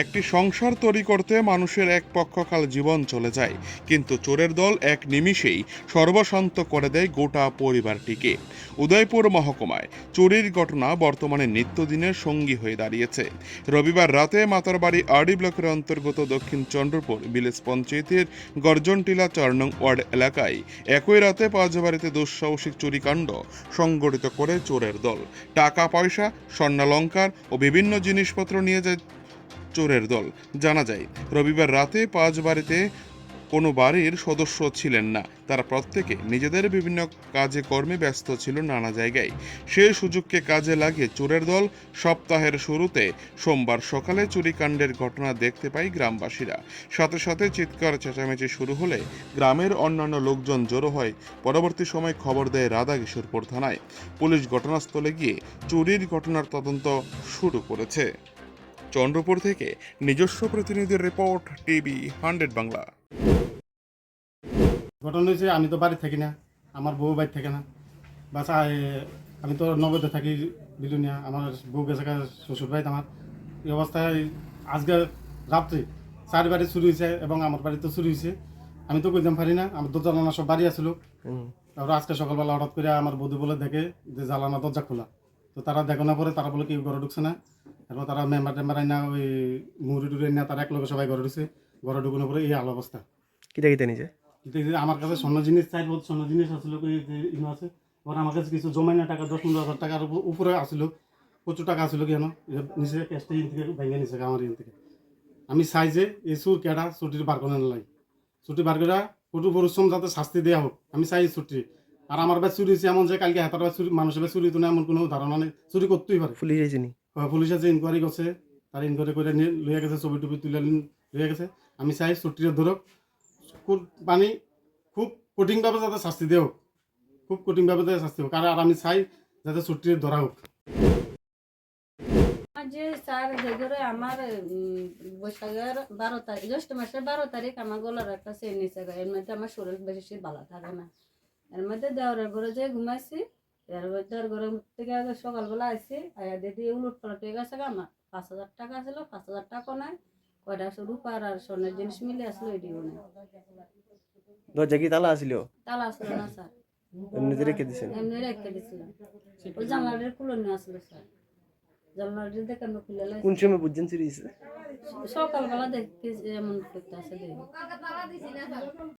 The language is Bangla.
একটি সংসার তৈরি করতে মানুষের এক পক্ষকাল জীবন চলে যায়, কিন্তু চোরের দল এক নিমিষেই সর্বশান্ত করে দেয় গোটা পরিবারটিকে। উদয়পুর মহকুমায় চুরির ঘটনা বর্তমানে নিত্যদিনের সঙ্গী হয়ে দাঁড়িয়েছে। রবিবার রাতে মাতারবাড়ি আরডি ব্লকের অন্তর্গত দক্ষিণ চন্দ্রপুর বিলেজ পঞ্চায়েতের গর্জনটিলা চার নং ওয়ার্ড এলাকায় একই রাতে পাঁচ বাড়িতে দুঃসাহসিক চুরিকাণ্ড সংগঠিত করে চোরের দল। টাকা, পয়সা, স্বর্ণালঙ্কার ও বিভিন্ন জিনিসপত্র নিয়ে যায় চোরের দল। জানা যায়, রবিবার রাতে পাঁচ বাড়িতে কোনো বাড়ির সদস্য ছিলেন না। তারা প্রত্যেকে নিজেদের বিভিন্ন কাজে কর্মে ব্যস্ত ছিল নানা জায়গায়। সেই সুযোগকে কাজে লাগিয়ে চোরের দল সপ্তাহের শুরুতে সোমবার সকালে চুরিকাণ্ডের ঘটনা দেখতে পায় গ্রামবাসীরা। সাথে সাথে চিৎকার চেঁচামেচি শুরু হলে গ্রামের অন্যান্য লোকজন জড়ো হয়। পরবর্তী সময় খবর দেয় রাধা কিশোরপুর থানায়। পুলিশ ঘটনাস্থলে গিয়ে চুরির ঘটনার তদন্ত শুরু করেছে। চন্দ্রপুর থেকে নিজস্ব প্রতিনিধির রিপোর্ট টিভি হান্ড্রেড বাংলা। ঘটনা হয়েছে আমি তো বাড়ি থাকি না আমার বউ বাড়ি থাকে না। বাস আ- আমি তো নবদে থাকি বিলুনিয়া আমার বউ গেছে শ্বশুর বাড়িতে আমার। এই অবস্থায় আজকে রাত্রে চার বাড়ি চুরি হয়েছে এবং আমার বাড়িতে চুরি হয়েছে। আমি তো কইতাম পারি না আমার দরজা জানালা সব বাড়ি আসলো তারপর আজকে সকালবেলা হঠাৎ করে আমার বৌদি বলে দেখে যে জ্বালানা দরজা খোলা। তো তারা দেখো না পরে তারা বলে কেউ ঘরে ঢুকছে না। এরপর তারা মেম্বার টেম্বার আইনা ওই মুহুরি টুরি না তারা এক লগে সবাই ঘরে ঢুকছে। ঘরে ঢুকানোর পরে এই আলো অবস্থা। কিতা কিতা নিজে আমার কাছে স্বর্ণ জিনিস চাই বহুত স্বর্ণ জিনিস আসলো কি আছে। এবার আমার কাছে কিছু জমাইনা টাকা দশ পনেরো হাজার টাকার উপ- উপরে আসলো। প্রচুর টাকা আসলো কেন? নিচে ক্যাশটা ইন থেকে ভেঙে নিছে আমার ইন থেকে। আমি চাই যে এই সুর কেডা ছুটির বার করে নাই ছুটি বার করে কঠোর পরিশ্রম যাতে শাস্তি দেওয়া হোক। আমি চাই ছুটি আর আমার বাই চুরি হয়েছে এমন যে কালকে হাতার চুরি মানুষের বাই চুরি তো না এমন কোনো ধারণা নেই। চুরি করতেই পারে। পুলিশ হয়, পুলিশে যে ইনকোয়ারি করছে। তার ইনকোয়ারি করে নিয়ে লইয়া গেছে ছবি টবি তুলে লইয়া গেছে। আমি চাই ছুটির ধরক। খুব মানে খুব কঠিনভাবে যাতে শাস্তি দেও খুব কঠিনভাবে যাতে শাস্তি হোক। আর আর আমি চাই যাতে ছুটির ধরা হোক। যে স্যার যেগুলো আমার বৈশাখের বারো তারিখ জ্যৈষ্ঠ মাসের বারো তারিখ আমার গলার একটা চেন নিচে এর মধ্যে আমার শরীর বেশি ভালো থাকে না। এর মধ্যে দেওয়ার ঘরে যে ঘুমাইছি এর মধ্যে ওর ঘরের থেকে আগে সকালবেলা আইসি আয়া দেখি উলট পালট হয়ে গেছে গা আমার। পাঁচ হাজার টাকা ছিল পাঁচ হাজার টাকা নাই কয়টা রূপার আর স্বর্ণের জিনিস মিলে আসলো এটিও নেই দরজা কি তালা আসিল তালা আসলো না স্যার। এমনিতে রেখে দিছেন এমনি রেখে দিছিলাম ওই জানলাটির খুলে নিয়ে আসলো স্যার। জানলাটি দেখে আমি খুলে লাইছি। কোন সময় বুঝছেন চুরি সকালবেলা দেখতে এমন করতে আছে দেখি।